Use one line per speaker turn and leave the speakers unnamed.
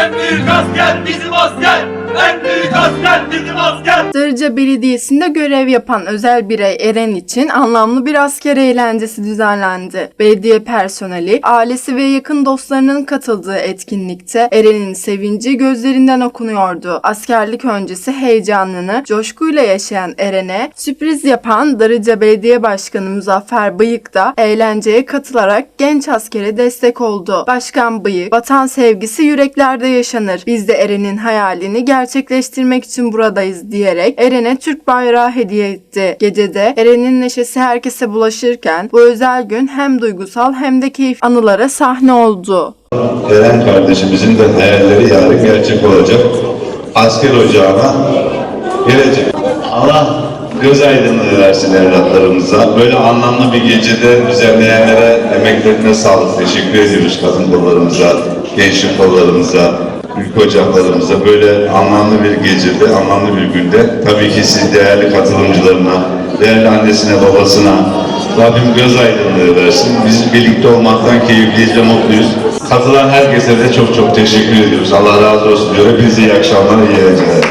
En büyük asker bizim asker. En büyük asker bizim asker.
Darıca Belediyesi'nde görev yapan özel birey Eren için anlamlı bir asker eğlencesi düzenlendi. Belediye personeli, ailesi ve yakın dostlarının katıldığı etkinlikte Eren'in sevinci gözlerinden okunuyordu. Askerlik öncesi heyecanını coşkuyla yaşayan Eren'e sürpriz yapan Darıca Belediye Başkanı Muzaffer Bıyık da eğlenceye katılarak genç askere destek oldu. Başkan Bıyık, vatan sevgisi yüreklerde yaşanır. Biz de Eren'in hayalini gerçekleştirmek için buradayız diyerek Eren'e Türk bayrağı hediye etti. Gecede Eren'in neşesi herkese bulaşırken bu özel gün hem duygusal hem de keyif anılara sahne oldu.
Eren kardeşimizin de hayalleri yarın gerçek olacak. Asker ocağına gelecek. Allah göz aydınlığı versin evlatlarımıza. Böyle anlamlı bir gecede düzenleyenlere emeklerine sağlık. Teşekkür ediyoruz kadın kollarımıza, gençlik kollarımıza, ülke ocaklarımıza. Böyle anlamlı bir gecede, anlamlı bir günde tabii ki siz değerli katılımcılarına, değerli annesine, babasına, Rabbim göz aydınlığı versin. Biz birlikte olmaktan keyifliyiz ve mutluyuz. Katılan herkese de çok çok teşekkür ediyoruz. Allah razı olsun diyor. Hepinize iyi akşamlar, iyi eğlenceler.